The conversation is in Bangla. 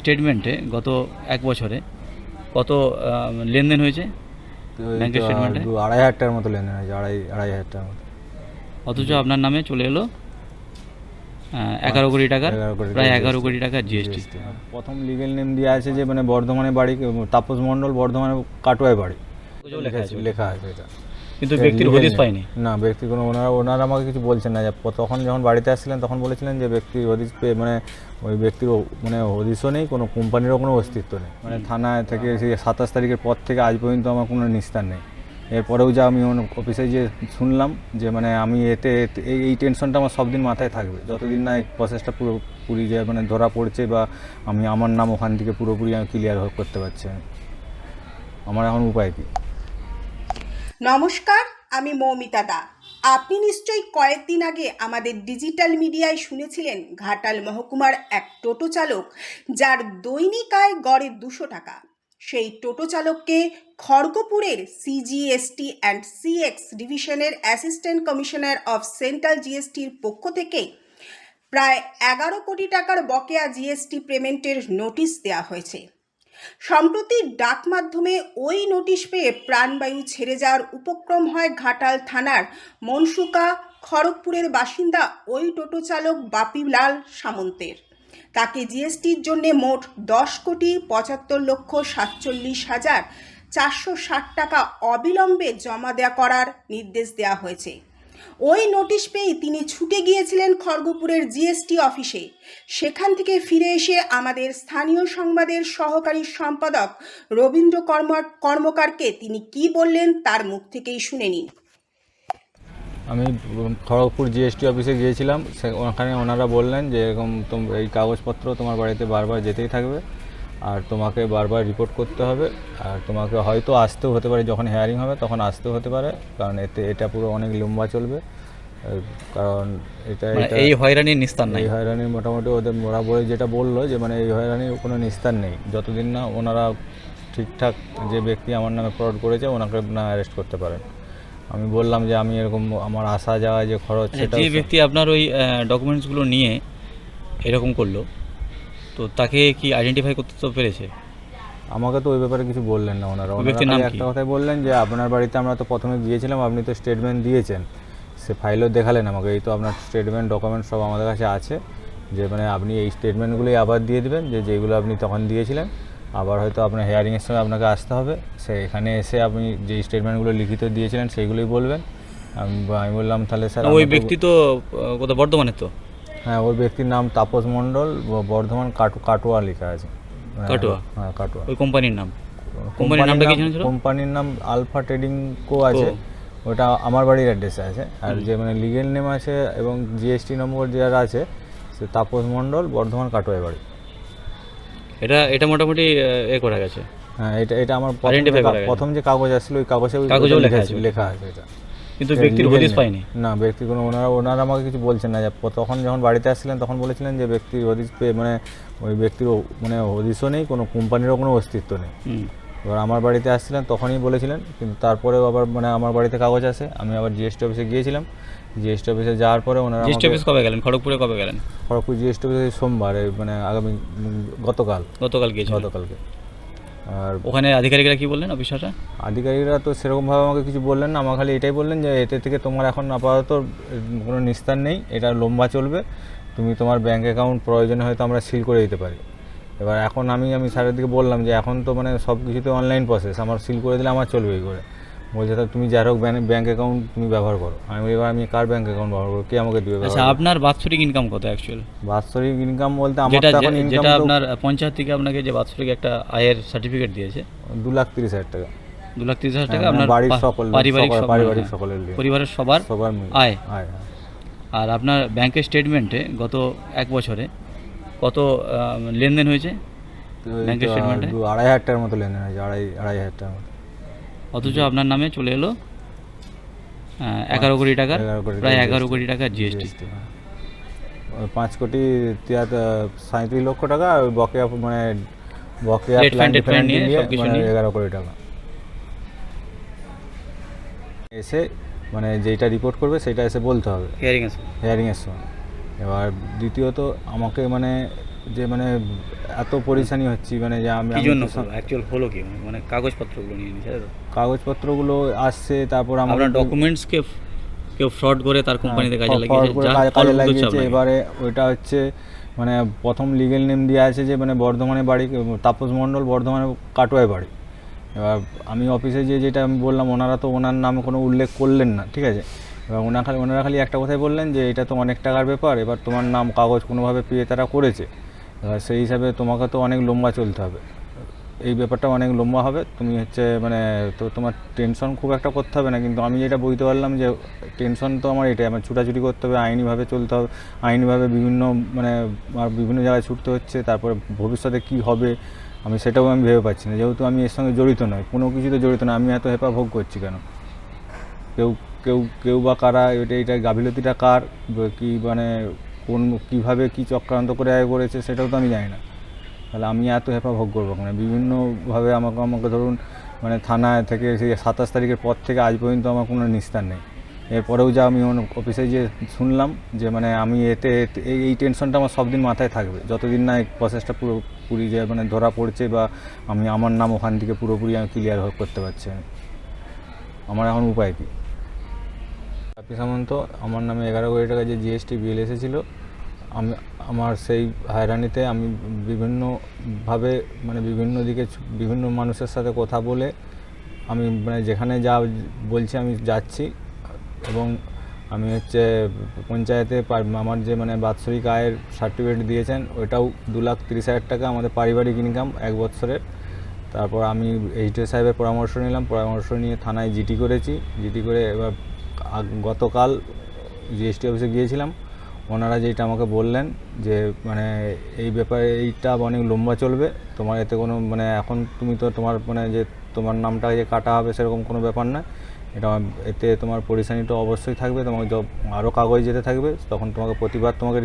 স্টেটমেন্টে গত এক বছরে কত লেনদেন হয়েছে? ব্যাংকের স্টেটমেন্টে? আড়াই হাজার টাকার মতো লেনদেন হয়েছে আড়াই আড়াই হাজার টাকার মতো। অথচ আপনার নামে চলে এলো এগারো কোটি টাকার 11 কোটি প্রায় এগারো কোটি টাকার জিএসটি GST প্রথম লিগেল নেম দেওয়া আছে যে মানে বর্ধমানে বাড়ি তাপস মণ্ডল বর্ধমানে কাটোয়ায় বাড়ি। লেখা আছে লেখা আছে এটা। কিন্তু ব্যক্তির হদিস পাইনি না ব্যক্তি কোনো ওনারা ওনারা আমাকে কিছু বলছেন না যে তখন যখন বাড়িতে আসছিলেন তখন বলেছিলেন যে ব্যক্তির হদিস পেয়ে মানে ওই ব্যক্তির মানে হদিসও নেই কোনো কোম্পানিরও কোনো অস্তিত্ব নেই। মানে থানায় থেকে সেই সাতাশ তারিখের পর থেকে আজ পর্যন্ত আমার কোনো নিস্তার নেই। এরপরেও যা আমি অফিসে যে শুনলাম যে মানে আমি এতে এই টেনশনটা আমার সব দিন মাথায় থাকবে। যতদিন না এই প্রসেসটা পুরোপুরি যে মানে ধরা পড়ছে বা আমি আমার নাম ওখান থেকে পুরোপুরি আমি ক্লিয়ার করতে পারছি। আমার এখন উপায় কী? নমস্কার, আমি মৌমিতা দা। আপনি নিশ্চয়ই কয়েকদিন আগে আমাদের ডিজিটাল মিডিয়ায় শুনেছিলেন ঘাটাল মহকুমার এক টোটো চালক যার দৈনিক আয় গড়ে দুশো টাকা। সেই টোটো চালককে খড়গপুরের সিজিএসটি অ্যান্ড সিএক্স ডিভিশনের অ্যাসিস্ট্যান্ট কমিশনার অফ সেন্ট্রাল জিএসটির পক্ষ থেকে প্রায় এগারো কোটি টাকার বকেয়া জিএসটি পেমেন্টের নোটিশ দেওয়া হয়েছে। সম্প্রতি ডাক মাধ্যমে ওই নোটিশ পেয়ে প্রাণবায়ু ছেড়ে যাওয়ার উপক্রম হয় ঘাটাল থানার মনসুকা খড়গপুরের বাসিন্দা ওই টোটো চালক বাপিলাল সামন্তের। তাকে জিএসটির জন্য মোট দশ কোটি পঁচাত্তর লক্ষ সাতচল্লিশ হাজার চারশো ষাট টাকা অবিলম্বে জমা দেওয়া করার নির্দেশ দেওয়া হয়েছে। ওই নোটিশ পেয়ে তিনি ছুটে গিয়েছিলেন খড়গপুরের জিএসটি অফিসে। সেখান থেকে ফিরে এসে আমাদের স্থানীয় সংবাদের সহকারী সম্পাদক রবীন্দ্র কর্ম কর্মকারকে তিনি কি বললেন তার মুখ থেকেই শুনে নিন। আমি খড়গপুর জিএসটি অফিসে গিয়েছিলাম। ওখানে ওনারা বললেন যে এরকম এই কাগজপত্র তোমার বাড়িতে বারবার যেতেই থাকবে। আর তোমাকে বারবার রিপোর্ট করতে হবে। আর তোমাকে হয়তো আসতেও হতে পারে যখন হেয়ারিং হবে তখন আসতেও হতে পারে কারণ এতে এটা পুরো অনেক লম্বা চলবে। কারণ এটা মানে এই হয়রানির নিস্তার নেই। এই হয়রানি মোটামুটি ওদের ওরা বলে যেটা বলল যে মানে এই হয়রানির কোনো নিস্তার নেই। যতদিন না ওনারা ঠিকঠাক যে ব্যক্তি আমার নামে ফ্রড করেছে ওনাকে না অ্যারেস্ট করতে পারেন। আমি বললাম যে আমি এরকম আমার আসা যাওয়া যে খরচ সেটা যে ব্যক্তি আপনার ওই ডকুমেন্টসগুলো নিয়ে এরকম করল তো তাকে কি আইডেন্টিফাই করতে তো পেরেছে? আমাকে তো ওই ব্যাপারে কিছু বললেন না ওনারা। ওনারা ব্যক্তির কি? একটা কথাই বললেন যে আপনার বাড়িতে আমরা তো প্রথমে গিয়েছিলাম আপনি তো স্টেটমেন্ট দিয়েছেন। সে ফাইলও দেখালেন আমাকে। এই তো আপনার স্টেটমেন্ট ডকুমেন্ট সব আমাদের কাছে আছে। যে মানে আপনি এই স্টেটমেন্টগুলোই আবার দিয়ে দেবেন যে যেগুলো আপনি তখন দিয়েছিলেন। আবার হয়তো আপনার হেয়ারিংয়ের সময় আপনাকে আসতে হবে। সে এখানে এসে আপনি যে স্টেটমেন্টগুলো লিখিত দিয়েছিলেন সেইগুলোই বলবেন। আমি আমি বললাম তাহলে স্যার ওই ব্যক্তি তো আহ, কোথাও বর্ধমানে তো? হ্যাঁ ওই ব্যক্তির নাম তাপস মণ্ডল ব- বর্ধমান কাটোয়া লেখা আছে। হ্যাঁ, কাটোয়া? হ্যাঁ কাটোয়া। ওই কোম্পানির নাম? কোম্পানির নামটা কি জানেন কোম্পানির নাম আলফা ট্রেডিং কো আছে। ওটা আমার বাড়ির অ্যাড্রেসে আছে। আর যে মানে লিগেল নেম আছে এবং জিএসটি নম্বর যারা আছে সে তাপস মণ্ডল বর্ধমান কাটোয়া বাড়ি। এটা এটা মোটামুটি এ করা গেছে। হ্যাঁ এটা এটা আমার প্রথম যে কাগজ আসছিল ওই কাগজে লেখা আছে। লেখা আছে এটা। কিন্তু ব্যক্তির হদিস পাইনি না ব্যক্তি কোনো ওনারা ওনারা আমাকে কিছু বলছেন না। যে তখন যখন বাড়িতে আসছিলেন তখন বলেছিলেন যে ব্যক্তির হদিস পেয়ে মানে ওই ব্যক্তির মানে হদিসও নেই কোনো কোম্পানিরও কোনো অস্তিত্ব নেই। এবার আমার বাড়িতে আসছিলেন তখনই বলেছিলেন কিন্তু তারপরেও আবার মানে আমার বাড়িতে কাগজ আছে। আমি আবার জিএসটি অফিসে গিয়েছিলাম। জিএসটি অফিসে যাওয়ার পরে ওনারা জিএসটি অফিস কবে গেলেন? খড়গপুরে কবে গেলেন? খড়গপুর জিএসটি অফিসে সোমবার মানে আগামী গতকাল। গতকাল গিয়েছিলেন। গতকালকে। আর ওখানে আধিকারিকরা কি বললেন অফিসাররা? আধিকারিকরা তো সেরকমভাবে আমাকে কিছু বললেন না আমার খালি এটাই বললেন যে এতে থেকে তোমার এখন আপাতত কোনো নিস্তার নেই এটা লম্বা চলবে তুমি তোমার ব্যাঙ্ক অ্যাকাউন্ট প্রয়োজনে হয়তো আমরা সিল করে দিতে পারি। এবার এখন আমি আমি স্যারের দিকে বললাম যে এখন তো মানে সব কিছুতে অনলাইন প্রসেস আমার সিল করে দিলে আমার চলবে এই করে। বলছে তা তুমি যার হোক ব্যাঙ্ক অ্যাকাউন্ট তুমি ব্যবহার করো। আমি এবার আমি কার ব্যাঙ্ক অ্যাকাউন্ট ব্যবহার করব? কে আমাকে দিবে আচ্ছা আপনার বাৎসরিক ইনকাম কত অ্যাকচুয়াল বাৎসরিক ইনকাম বলতে আমার এখন ইনকাম যেটা আপনার পঞ্চায়েত থেকে আপনাকে যে বাৎসরিক একটা আয়ের সার্টিফিকেট দিয়েছে? দু লাখ তিরিশ হাজার টাকা। দু লাখ তিরিশ হাজার টাকা হ্যাঁ, আপনার বাড়ির সকল পারিবারিক পারিবারিক হ্যাঁ, সকলের নিয়ে। পরিবারের সবার সবার আয়। আয় হ্যাঁ। আর আপনার ব্যাংকের স্টেটমেন্টে গত এক বছরে কত লেনদেন হয়েছে? ব্যাংকের স্টেটমেন্টে? আড়াই হাজার টাকার মতো লেনদেন হয়েছে আড়াই আড়াই হাজার টাকার মতো। অথচ আপনার নামে চলে এলো এগারো কোটি টাকার 11 কোটি প্রায় এগারো কোটি টাকার জিএসটি হ্যাঁ। পাঁচ কোটি সাঁত্রিশ লক্ষ টাকা বকেয়া মানে বকেয়া মানে। এগারো কোটি টাকা। এসে মানে যেটা রিপোর্ট করবে সেটা এসে বলতে হবে। হেয়ারিংয়ের সময় এবার দ্বিতীয়ত আমাকে মানে যে মানে এত পরিশানি হচ্ছি মানে যে আমি কি জন্য অ্যাকচুয়াল হলো কি? মানে কাগজপত্রগুলো নিয়ে তো? কাগজপত্রগুলো আসছে তারপর আমার ডকুমেন্টসকে কেউ ফ্রড করে তার কোম্পানিতে কাজে লাগিয়েছে? কাজে- লাগিয়েছে এবারে ওইটা হচ্ছে মানে প্রথম লিগেল নেম দেওয়া আছে যে মানে বর্ধমানে বাড়ি তাপস মণ্ডল বর্ধমানে কাটোয়ায় বাড়ি। এবার আমি অফিসে যে যেটা আমি বললাম ওনারা তো ওনার নামে কোনো উল্লেখ করলেন না ঠিক আছে? এবার ওনারা খালি ওনারা খালি একটা কথাই বললেন যে এটা তো অনেক টাকার ব্যাপার এবার তোমার নাম কাগজ কোনোভাবে পেয়ে তারা করেছে। সেই হিসাবে তোমাকে তো অনেক লম্বা চলতে হবে। এই ব্যাপারটা অনেক লম্বা হবে। তুমি হচ্ছে মানে তো তোমার টেনশন খুব একটা করতে হবে না। কিন্তু আমি যেটা বুঝতে পারলাম যে টেনশন তো আমার এটাই। আমার ছুটাছুটি করতে হবে, আইনিভাবে চলতে হবে। আইনিভাবে বিভিন্ন মানে বিভিন্ন জায়গায় ছুটতে হচ্ছে। তারপরে ভবিষ্যতে কি হবে, আমি সেটাও আমি ভেবে পাচ্ছি না। যেহেতু আমি এর সঙ্গে জড়িত নয় কোনো কিছুতে জড়িত না আমি এত হেপা ভোগ করছি কেন? কেউ কেউ কেউ বা কারা, এটা এটা গাফিলতিটা কার? কি মানে কোন কীভাবে কী চক্রান্ত করে আয় করেছে সেটাও তো আমি জানি না। তাহলে আমি এত হেপা ভোগ করব মানে বিভিন্নভাবে আমাকে আমাকে ধরুন মানে থানায় থেকে সেই সাতাশ তারিখের পর থেকে আজ পর্যন্ত আমার কোনো নিস্তার নেই। এরপরেও যা আমি অফিসে যে শুনলাম যে মানে আমি এতে এই টেনশনটা আমার সব দিন মাথায় থাকবে। যতদিন না এই প্রসেসটা পুরোপুরি যে মানে ধরা পড়ছে বা আমি আমার নাম ওখান থেকে পুরোপুরি আমি ক্লিয়ার করতে পারছি আমার এখন উপায় কী? হাপি সামন্ত, আমার নামে এগারো কোটি টাকা যে জিএসটি বিল এসেছিল, আমি, আমার সেই হয়রানিতে আমি বিভিন্নভাবে মানে বিভিন্ন দিকে বিভিন্ন মানুষের সাথে কথা বলে, আমি মানে যেখানে যা বলছি আমি যাচ্ছি। এবং আমি হচ্ছে পঞ্চায়েতে আমার যে মানে বাৎসরিক আয়ের সার্টিফিকেট দিয়েছেন ওইটাও দু লাখ তিরিশ হাজার টাকা আমাদের পারিবারিক ইনকাম এক বছরের তারপর আমি এইচডিও সাহেবের পরামর্শ নিলাম, পরামর্শ নিয়ে থানায় জিটি করেছি। জিটি করে এবার গতকাল জিএসটি অফিসে গিয়েছিলাম। ওনারা যেটা আমাকে বললেন যে মানে এই ব্যাপারে এইটা অনেক লম্বা চলবে, তোমার এতে কোনো মানে এখন তুমি তো তোমার মানে যে তোমার নামটা যে কাটা হবে সেরকম কোনো ব্যাপার না। এটা এতে তোমার পরিশানিটা অবশ্যই থাকবে, তোমাকে আরও কাগজ যেতে থাকবে, তখন তোমাকে প্রতিবার তোমাকে